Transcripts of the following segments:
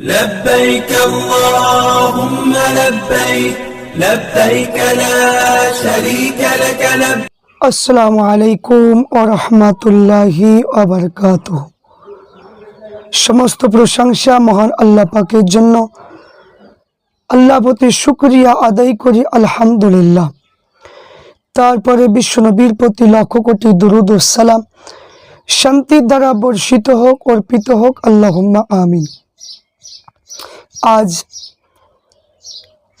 لبيك اللهم لبيك لبيك لا شريك لك لبيك আসসালামু আলাইকুম ও রহমতুল্লাহি আবরকাত সমস্ত প্রশংসা মহান আল্লাহ পাকের জন্য আল্লাহ প্রতি শুক্রিয়া আদায় করি আলহামদুলিল্লাহ তারপরে বিশ্বনবীর প্রতি লক্ষ কোটি দুরুদ ও সালাম শান্তির দ্বারা বর্ষিত হোক অর্পিত হোক আল্লাহুম্মা আমিন আজ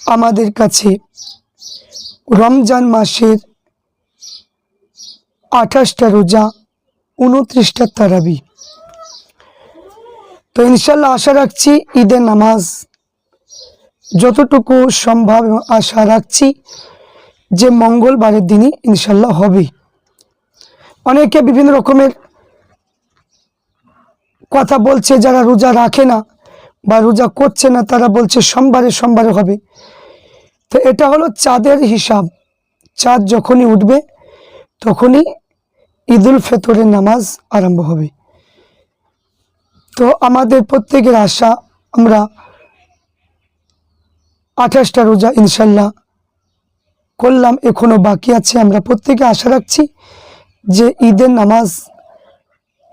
আমাদের কাছে রমজান মাসের আঠাশটা রোজা, উনত্রিশটা তারাবি। তো ইনশাল্লাহ আশা রাখছি ঈদের নামাজ যতটুকু সম্ভব আশা রাখছি যে মঙ্গলবারের দিনই ইনশাল্লাহ হবে। অনেকে বিভিন্ন রকমের কথা বলছে, যারা রোজা রাখে না বা রোজা করছে না, তারা বলছে সোমবারে সোমবারে হবে। তো এটা হলো চাঁদের হিসাব। চাঁদ যখনই উঠবে, তখনই ঈদুল ফেতরের নামাজ আরম্ভ হবে। তো আমাদের প্রত্যেকের আশা, আমরা আঠাশটা রোজা ইনশাল্লাহ করলাম, এখনও বাকি আছে। আমরা প্রত্যেকে আশা রাখছি যে ঈদের নামাজ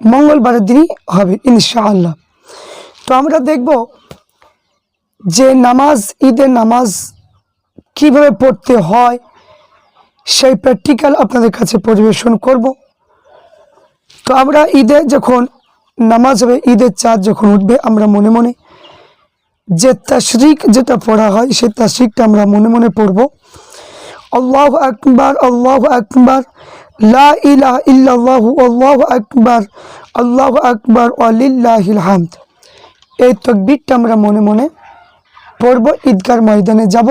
মঙ্গলবারের দিনই হবে ইনশাআল্লাহ। তো আমরা দেখব যে নামাজ, ঈদের নামাজ কীভাবে পড়তে হয়, সেই প্র্যাকটিক্যাল আপনাদের কাছে পরিবেশন করব। তো আমরা ঈদে যখন নামাজ হবে, ঈদের চাঁদ যখন উঠবে, আমরা মনে মনে যে তাশরিক যেটা পড়া হয়, সেই তাশরিকটা আমরা মনে মনে পড়ব। আল্লাহ আকবার আল্লাহ আকবার, লা ইলাহা ইল্লাল্লাহু, আল্লাহু আকবার, আল্লাহ আকবার আলিল্লাহিল হামদ। এই তকবিরটা আমরা মনে মনে পড়ব, ঈদগার ময়দানে যাব,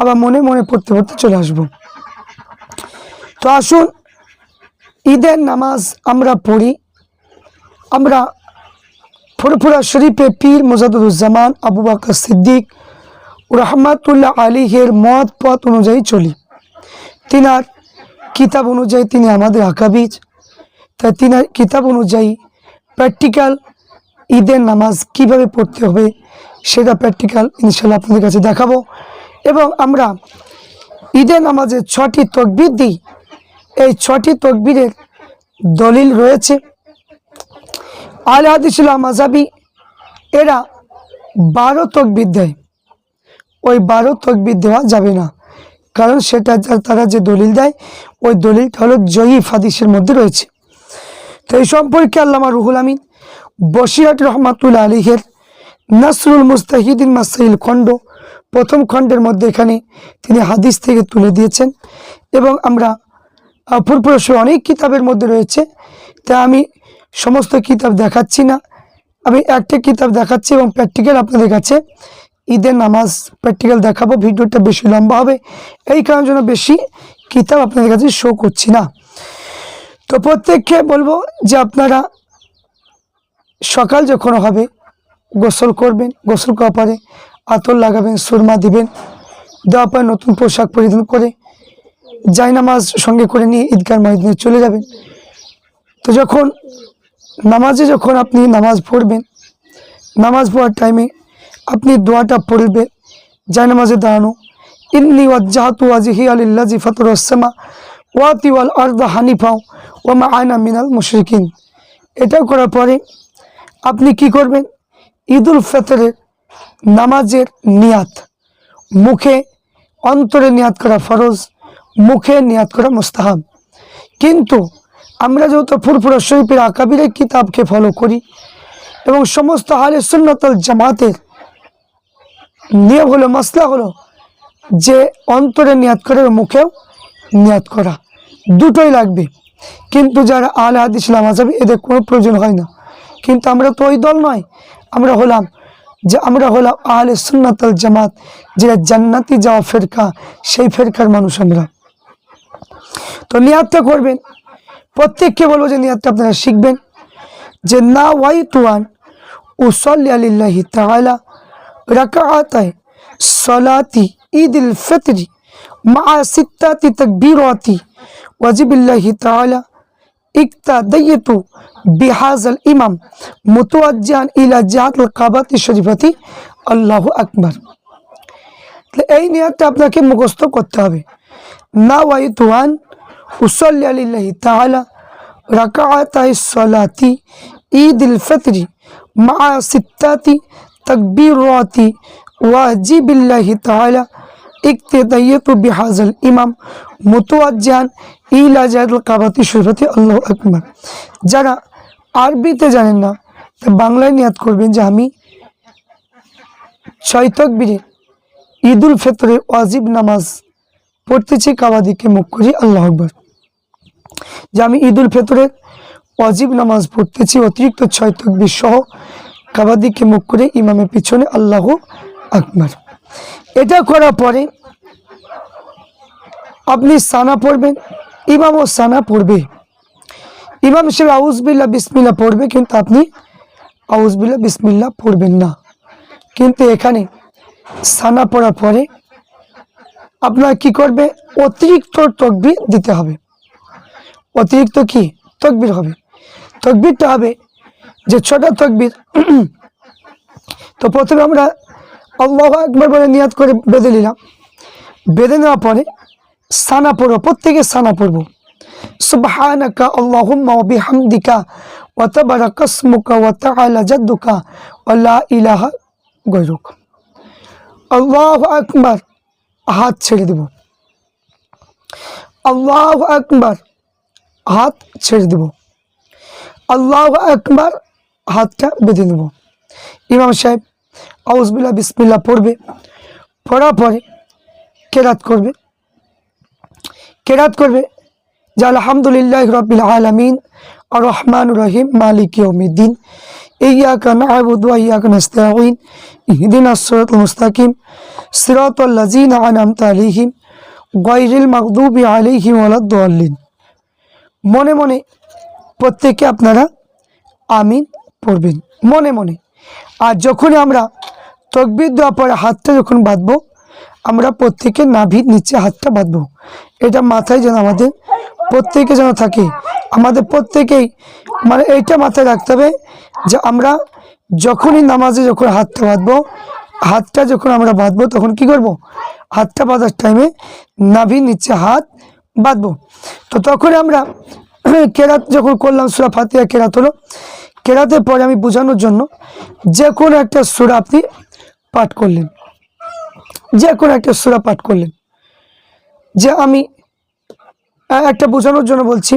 আবার মনে মনে পড়তে পড়তে চলে আসব। তো আসুন, ঈদের নামাজ আমরা পড়ি। আমরা ফুরফুরা শরীফে পীর মোজাদুজ্জামান আবু বাকর সিদ্দিক রহমাতুল্লাহ আলীহের মত পথ অনুযায়ী চলি। তিনার কিতাব অনুযায়ী তিনি আমাদের আঁকাবিজ তাই তিনার কিতাব অনুযায়ী প্র্যাকটিক্যাল ঈদের নামাজ কীভাবে পড়তে হবে সেটা প্র্যাকটিক্যাল ইনশাল্লাহ আপনাদের কাছে দেখাবো। এবং আমরা ঈদের নামাজে ছটি তকবির দিই। এই ছটি তকবীরের দলিল রয়েছে। আল হাদিসুল্লাহ মাজাবি এরা বারো তকবির দেয়। ওই বারো তকবির দেওয়া যাবে না। কারণ সেটা তারা যে দলিল দেয়, ওই দলিলটা হলো জয়ীফ হাদিসের মধ্যে রয়েছে। তো এই সম্পর্কে আল্লামা রুহুল আমিন বসিরাট রহমাতুল্লাহ আলীহের নাসরুল মুস্তাহিদিন মাসাইল খণ্ড, প্রথম খণ্ডের মধ্যে এখানে তিনি হাদিস থেকে তুলে দিয়েছেন এবং আমরা ফুরপুরস অনেক কিতাবের মধ্যে রয়েছে, তা আমি সমস্ত কিতাব দেখাচ্ছি না। আমি একটা কিতাব দেখাচ্ছি এবং প্র্যাকটিক্যাল আপনাদের কাছে ঈদের নামাজ প্র্যাকটিক্যাল দেখাবো, ভিডিওটা বেশি লম্বা হবে, এই কারণের জন্য বেশি কিতাব আপনাদের কাছে শো করছি না। তো প্রত্যেককে বলব যে আপনারা সকাল যখন হবে, গোসল করবেন, গোসল করার পরে আতর লাগাবেন, সুরমা দিবেন, দেওয়ার পর নতুন পোশাক পরিধান করে জায়নামাজ সঙ্গে করে নিয়ে ঈদগার ময়দানে চলে যাবেন। তো যখন নামাজে যখন আপনি নামাজ পড়বেন, নামাজ পড়ার টাইমে আপনি দোয়াটা পড়বেন, জায়নামাজে দাঁড়ানো, ইন্নি ওয়াজ্জাহাতু ওয়াজহি আলিল্লাজি ফাতুর আসসামা ওয়াতি ওয়াল আরদা হানিফাও ওমা আয়না মিনাল মুশরিকিন। এটা করার পরে আপনি কি করবেন? ঈদুল ফিতরের নামাজের নিয়াত। মুখে, অন্তরে নিয়াত করা ফরজ, মুখে নিয়াত করা মুস্তাহাব। কিন্তু আমরা যেহেতু ফুরফুরা শরীফের আকাবিরের কিতাবকে ফলো করি এবং সমস্ত হালে সুন্নতল জামাতের নিয়ম হলো মশলা হলো যে অন্তরে নিয়াত করে মুখেও নিয়াত করা। দুটোই লাগবে। কিন্তু যারা আল হাদিস আজাবি এদের কোনো প্রয়োজন হয় না। কিন্তু আমরা তো ওই দল নয়। আমরা হলাম যে আমরা হলাম আহলে সুন্নাতল জামাত, যেটা জান্নাতি যাওয়া ফেরকা, সেই ফেরকার মানুষ আমরা। তো নিয়াতটা করবেন। প্রত্যেককে বলব যে নিয়াতটা আপনারা শিখবেন। যে না ওয়াই তুয়ান উসল্লি আলিল্লাহি তাআলা রাকাআতায় সলাতি ঈদুল ফিতরি মা সিত্তাতি তাকবীরাতি ওয়াজিবিল্লাহি তাআলা اقتديت بهذا الإمام متوجها إلى جهة القابة الشريفة الله أكبر তাহলে এই নিয়তটা আপনাকে মুখস্থ করতে হবে না ওয়াইতু আন উসল্লি আলিল্লাহি তাআলা রাকাআতাই সলাতি ঈদুল ফিতরি মা সিত্তাতি তাকবীরাতি ওয়াজিবিল্লাহি তাআলা ইকতেদাইয়তু বিহাজাল ইমাম মুতওয়াজ্জান ইলা জায়দুল কাবাতি সুরতে আল্লাহ আকবার। যারা আরবিতে জানেন না, তা বাংলায় নিয়াত করবেন যে আমি ছয় তকবীরের ঈদুল ফিতরের ওয়াজিব নামাজ পড়তেছি, কাবাদিকে মুখ করি আল্লাহ আকবর। যে আমি ঈদুল ফিতরের ওয়াজিব নামাজ পড়তেছি, অতিরিক্ত ছয় তকবীর সহ কাবাদিকে মুখ করে ইমামের পিছনে আল্লাহ আকবার। এটা করার পরে আপনি সানা পড়বেন, ইমাম ও সানা পড়বে। ইমাম হিসেবে আউজবিল্লা বিসমিল্লা পড়বে, কিন্তু আপনি আউজবিল্লা বিসমিল্লা পড়বেন না। কিন্তু এখানে সানা পড়ার পরে আপনার কি করবে? অতিরিক্ত তকবির দিতে হবে। অতিরিক্ত কি? তকবির হবে। তকবিরটা হবে যে ছোট তকবির। তো প্রথমে আমরা আল্লাহ একবার বলে নিয়াত করে বেঁধে নিলাম। বেঁধে নেওয়ার পরে সানা পড়ব প্রত্যেকে সানা পড়ব। সুবহানাকা আল্লাহুম্মা ওয়া বিহামদিকা ওয়া তাবারাকা ইসমুকা ওয়া তাআলা জাদ্দুকা ওয়া ইলাহা গায়রুক। আল্লাহু আকবার, হাত ছেড়ে দেব। আল্লাহু আকবার, হাত ছেড়ে দেব। আল্লাহু আকবার, হাতটা বেঁধে নেব। ইমাম সাহেব আউজবিল্লা বিসমিল্লা পড়বে পড়ার পরে কেরাত করবে কেরাত করবে যে আলহামদুলিল্লাহ রবিল আলমিন আর রহমান রহিম মালিক ইয়মিদ্দিন إياك نعبد وإياك نستعين اهدنا الصراط المستقيم صراط الذين أنعمت عليهم غير المغضوب عليهم ولا الضالين মনে মনে প্রত্যেকে আপনারা আমিন পড়বেন মনে মনে আর যখনই আমরা তকবির দেওয়ার পরে হাতটা যখন বাঁধবো, আমরা প্রত্যেকে নাভির নিচে হাতটা বাঁধবো। এটা মাথায় যেন আমাদের প্রত্যেকে যেন থাকে। আমাদের প্রত্যেকেই মানে এইটা মাথায় রাখতে হবে যে আমরা যখনই নামাজে যখন হাতটা বাঁধবো, হাতটা যখন আমরা বাঁধবো তখন কি করব? হাতটা বাঁধার টাইমে নাভির নিচে হাত বাঁধবো। তো তখন আমরা কেরাত যখন করলাম, সুরা ফাতিয়া কেরাত হলো কেরাতের পরে আমি বোঝানোর জন্য যে কোনো একটা সুরা আপনি পাঠ করলেন। যে কোনো একটা সুরা পাঠ করলেন। যে আমি একটা বোঝানোর জন্য বলছি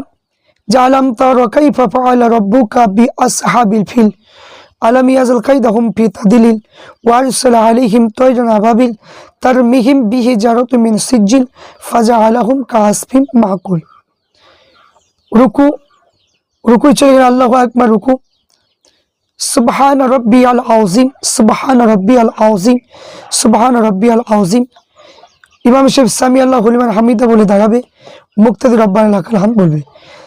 যে আলাম তার কাইফা ফাআলা রাব্বুকা বি আসহাবিল ফিল। আলাম ইয়াজাল কাইদাহুম ফি তাদিলিল ওয়ারসালা আলাইহিম তায়রান আবাবিল। তারমিহিম বিহিজারাতিন মিন সিজিল ফাজআলাহুম কাসফিন মাহকুল রুকু রুকু চলে গেলেন আল্লাহু আকবার রুকু। সুবহান রব্বিয়াল আউজিম সুবহান রব্বিয়াল আউজিম সুবহান রব্বিয়াল আউজিম ইমাম শেফ সামি আল্লাহ হলিমান হামিদা বলে দাঁড়াবে মুক্তাদি রব্বান লাকাল হাম বলবে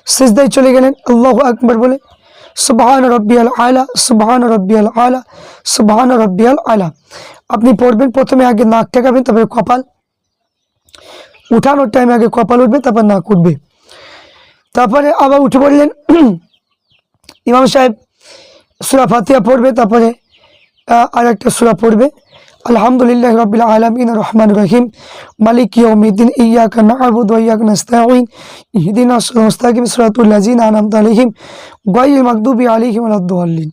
সিজদায় চলে গেলেন আল্লাহ আকবার বলে সুবহান রব্বিয়াল আলা সুবহান রব্বিয়াল আলা সুবহান রব্বিয়াল আলা আপনি পড়বেন প্রথমে আগে নাক টেকাবেন তারপরে কপাল উঠানোর টাইমে আগে কপাল উঠবে তারপর নাক উঠবে তারপরে আবার উঠে পড়লেন ইমাম সাহেব সুরা ফাতিয়া পড়বে, তারপরে আর একটা সুরা পড়বে। আলহামদুলিল্লাহ রবিল আলমিন রহমান রহিম। মালিক ইয়মিদ্দিন ইয়াকা নাবুদ ইয়াক নাস্তাইন ইহদিন মুস্তাকিম সুরাতুল্লাজিন আনামত আলিহিম গাইল মাকদুবি আলিহিম আলাদ্দুল্লিন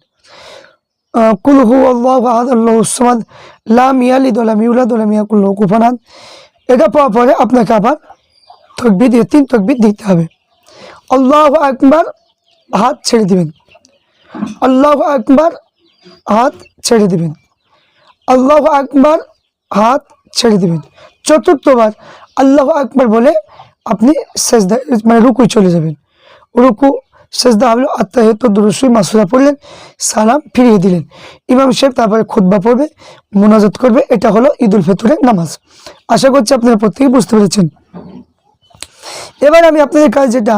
কুল হু আল্লাহ আহাদ, আল্লাহ সামাদ, লাম ইয়ালিদ ওলাম ইউলাদ ওলাম ইয়াকুল্লাহ কুফানান এটা পাওয়ার পরে আপনাকে আবার তকবির তিন তকবির দিতে হবে। আল্লাহ আকবার, হাত ছেড়ে দিবেন। আল্লাহ আকবার, হাত ছেড়ে দিবেন। আল্লাহ আকবার, হাত ছেড়ে দিবেন। চতুর্থবার আল্লাহ আকবার বলে আপনি সেজদা মানে রুকুই চলে যাবেন। রুকু, সেজদা হলো আত্মাহিত দুরুসুই মাসুরা পড়লেন, সালাম ফিরিয়ে দিলেন। ইমাম সাহেব তারপরে খুতবা পড়বে, মোনাজাত করবে, এটা হলো ঈদ উল ফিতরের নামাজ। আশা করছি আপনারা প্রত্যেকে বুঝতে পেরেছেন। এবার আমি আপনাদের কাছে যেটা,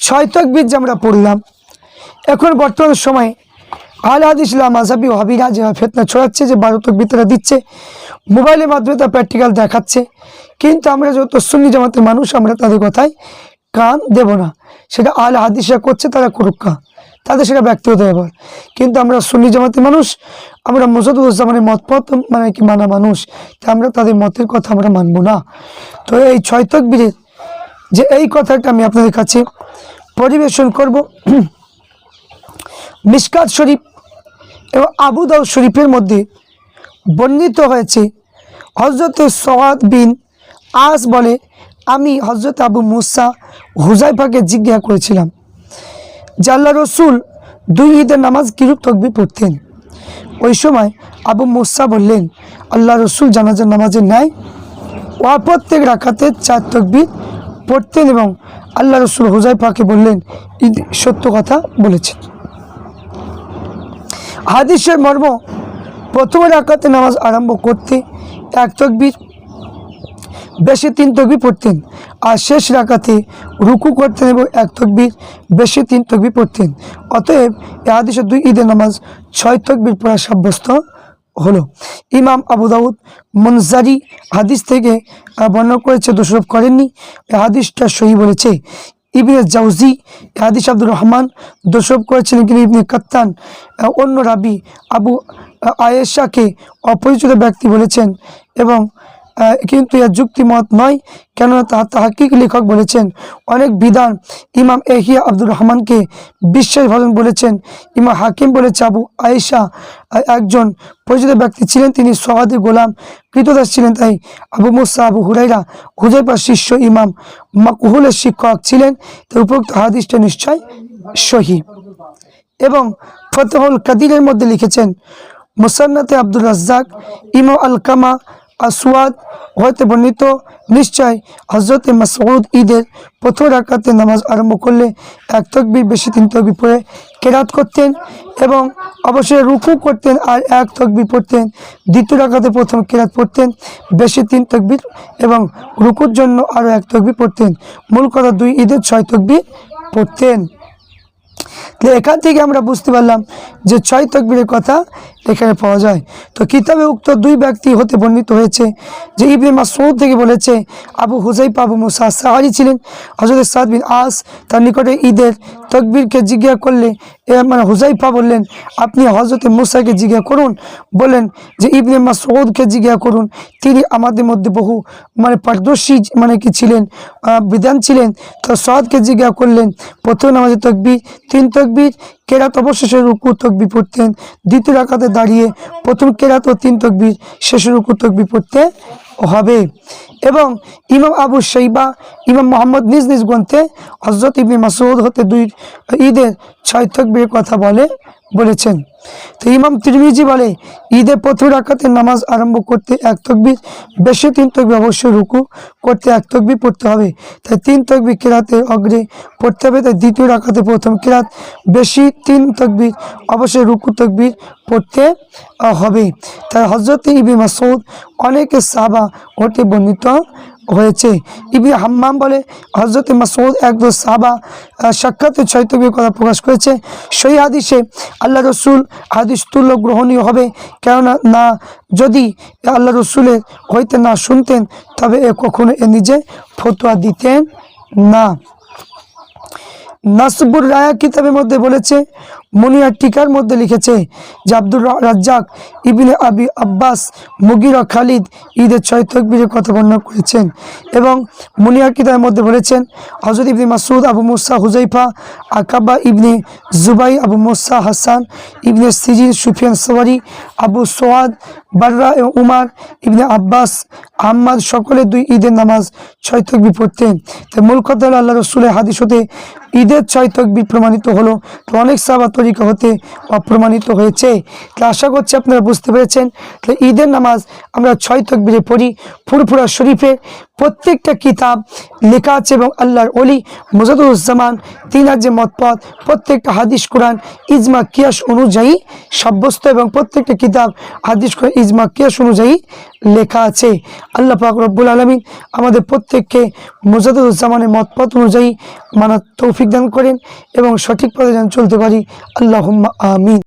ছয় তকবির যে আমরা পড়লাম এখন বর্তমান সময়ে আল হাদিসলাম মাঝাবি হাবিরা যে ফেতনা ছড়াচ্ছে, যে বারো তকবির তারা দিচ্ছে, মোবাইলের মাধ্যমে তার প্র্যাকটিক্যাল দেখাচ্ছে। কিন্তু আমরা যত সুন্নি জামাতের মানুষ, আমরা তাদের কথায় কান দেব না। সেটা আল হাদিসা করছে, তারা করুক্কা তাদের সেটা ব্যক্তিগত ব্যাপার কিন্তু আমরা সুন্নি জামাতের মানুষ, আমরা মুজাদুজ্জামানের মত পথ মানে কি মানা মানুষ তাই আমরা তাদের মতের কথা আমরা মানবো না। তো এই ছয় তকবীরের যে এই কথাটা আমি আপনাদের কাছে পরিবেশন করব। মিসকাত শরীফ এবং আবু দাউদ শরীফের মধ্যে বর্ণিত হয়েছে হজরত সওয়াদ বিন আস বলে, আমি হজরত আবু মুসা হুজাইফাকে জিজ্ঞাসা করেছিলাম আল্লাহ রসুল দুই ঈদের নামাজ কিরূপ তকবি পড়তেন? ওই সময় আবু মুসা বললেন, আল্লাহ রসুল জানাজার নামাজের ন্যায় ও প্রত্যেক রাখাতে চার তকবির পড়তেন এবং আল্লাহ রসুল হুজাইফাকে বললেন, ঈদ সত্য কথা বলেছেন। হাদিসের মর্ম প্রথম রাকাতে নামাজ আরম্ভ করতে এক তকবির, বেশি তিন তকবি পড়তেন। আর শেষ রাকাতে রুকু করতেন এবং এক তকবির, বেশি তিন তকবি পড়তেন। অতএব এ হাদিসের দুই ঈদের নামাজ ছয় তকবির পড়া সাব্যস্ত হলো। ইমাম আবু দাউদ মনজারি হাদিস থেকে বর্ণনা করেছে, দোষরোপ করেননি। হাদিসটা সহি বলেছে। ইবনে জাউজি হাদিস আব্দুর রহমান দোষব করেছিলেন কিন্তু ইবনে কাত্তান। অন্য রাবি আবু আয়েশাকে অপরিচিত ব্যক্তি বলেছেন এবং কিন্তু এর যুক্তিমত নয়। কেননা তাহা তাহাকিক লেখক বলেছেন, অনেক বিধান ইমাম এহিয়া আব্দুর রহমানকে বিশ্বাস ভজন বলেছেন। ইমাম হাকিম বলেছে, আবু আয়েশা একজন পরিচিত ব্যক্তি ছিলেন, তিনি সহাদি গোলাম, কৃতদাস ছিলেন, তাই আবু মুসা, আবু হুরাইরা হুজাইপার শিষ্য ইমাম, মাকহুলের শিক্ষক ছিলেন, তাই উপরোক্ত হাদিসটা নিশ্চয় সহি। এবং ফতেহুল কাদিরের মধ্যে লিখেছেন, মুসান্নাতে আব্দুল রাজ্জাক, ইমাম আল কামা আসওয়াদ হইতে বর্ণিত। নিশ্চয় হজরত মাসউদ ঈদের প্রথম রাকাতে নামাজ আরম্ভ করলে এক তকবির, বেশি তিন তকবির পড়ে কেরাত করতেন এবং অবশ্যই রুকু করতেন আর এক তকবির পড়তেন। দ্বিতীয় রাকাতে প্রথম কেরাত পড়তেন, বেশি তিন তকবির এবং রুকুর জন্য আরও এক তকবির পড়তেন। মূল কথা দুই ঈদের ছয় তকবির পড়তেন। এখান থেকে আমরা বুঝতে পারলাম যে ছয় তকবিরের কথা এখানে পাওয়া যায়। তো কিতাবে উক্ত দুই ব্যক্তি হতে বর্ণিত হয়েছে যে ইবনে মাসউদ থেকে বলেছে, আবু হুজাইফা আবু মুসা সাহারি ছিলেন। হজরত সাদ বিন আস তার নিকটে ঈদের তকবীরকে জিজ্ঞাসা করলে মানে হুজাইফা বললেন, আপনি হজরত মুসাকে জিজ্ঞাসা করুন, বলেন যে ইবনে মাসউদকে জিজ্ঞাসা করুন, তিনি আমাদের মধ্যে বহু মানে পারদর্শী মানে কি ছিলেন বিধান ছিলেন। তো সদকে জিজ্ঞাসা করলেন, প্রথম নামাজে তকবির, তিন তকবীর কেরাত অবশেষে রুকু তকবি পড়তেন দ্বিতীয় রাকাতে দাঁড়িয়ে প্রথম কেরাত ও তিন তকবি শেষে রুকু তকবি পড়তে হবে। এবং ইমাম আবু শৈবা ইমাম মোহাম্মদ নিজ নিজ গ্রন্থে হজরত ইবনে মাসুদ হতে দুই ঈদের ছয় তকবির কথা বলে, বলেছেন। তো ইমাম তিরমিজি বলে ঈদের প্রথম রাকাতে নামাজ আরম্ভ করতে এক তকবির, বেশি তিন তকবি অবশ্যই রুকু করতে এক তকবি পড়তে হবে। তাই তিন তকবি কেরাতে অগ্রে পড়তে হবে, তাই দ্বিতীয় রাকাতে প্রথম কেরাত, বেশি তিন তকবির অবশ্যই রুকু তকবির পড়তে হবে। তাই হজরত ইবি মাসুদ অনেকে সাবা হতে বর্ণিত হয়েছে। ইবি হাম্মাম বলে হজরত মাসুদ একদম সাবা আহ, সাক্ষাতে ছয়তবীর কথা প্রকাশ করেছে। সেই হাদিসে আল্লাহ রসুল হাদিস তুল্য গ্রহণীয় হবে। কেননা না যদি আল্লাহ রসুলের হইতে না শুনতেন তবে এ কখনো এ নিজে ফতোয়া দিতেন না। নাসবুর রায়া কিতাবের মধ্যে বলেছে মুনিয়া টিকার মধ্যে লিখেছে যে আব্দুর রাজ্জাক ইবিনে আবি আব্বাস, মুগিরা খালিদ ঈদের ছয় তকবীরের কথা বর্ণনা করেছেন এবং মুনিয়া কিতাবের মধ্যে বলেছেন হজরত ইবনে মাসুদ আবু মুসা হুজাইফা আকাবা ইবনে জুবাই, আবু মুসা হাসান, ইবনে সিজির সুফিয়ান সওয়ারি, আবু সোয়াদ, বাররা এবং উমার, ইবনে আব্বাস আহম্মদ সকলে দুই ঈদের নামাজ ছয় তকবি পড়তেন। তাই মূল কথা হলো আল্লাহ রসুলের হাদিস হতে ঈদের ছয় তকবি প্রমাণিত হলো। তো অনেক সাবা তরিকা হতে অপ্রমাণিত হয়েছে। তাহলে আশা করছি আপনারা বুঝতে পেরেছেন। তাহলে ঈদের নামাজ আমরা ছয় তকবিরে পড়ি, ফুরফুরা শরীফে প্রত্যেকটা কিতাব লেখা আছে এবং আল্লাহর অলি মুজাদুজ্জামান তিন যে মতপথ প্রত্যেকটা হাদিস কোরআন ইজমা কিয়াস অনুযায়ী সাব্যস্ত এবং প্রত্যেকটা কিতাব হাদিস কোরআন ইজমা কিয়াস অনুযায়ী লেখা আছে। আল্লাহ পাক রব্বুল আলমিন আমাদের প্রত্যেককে মুজাদুজ্জামানের মতপথ অনুযায়ী মানা তৌফিক দান করেন এবং সঠিক পথে যেন চলতে পারি। আল্লাহ আমিন।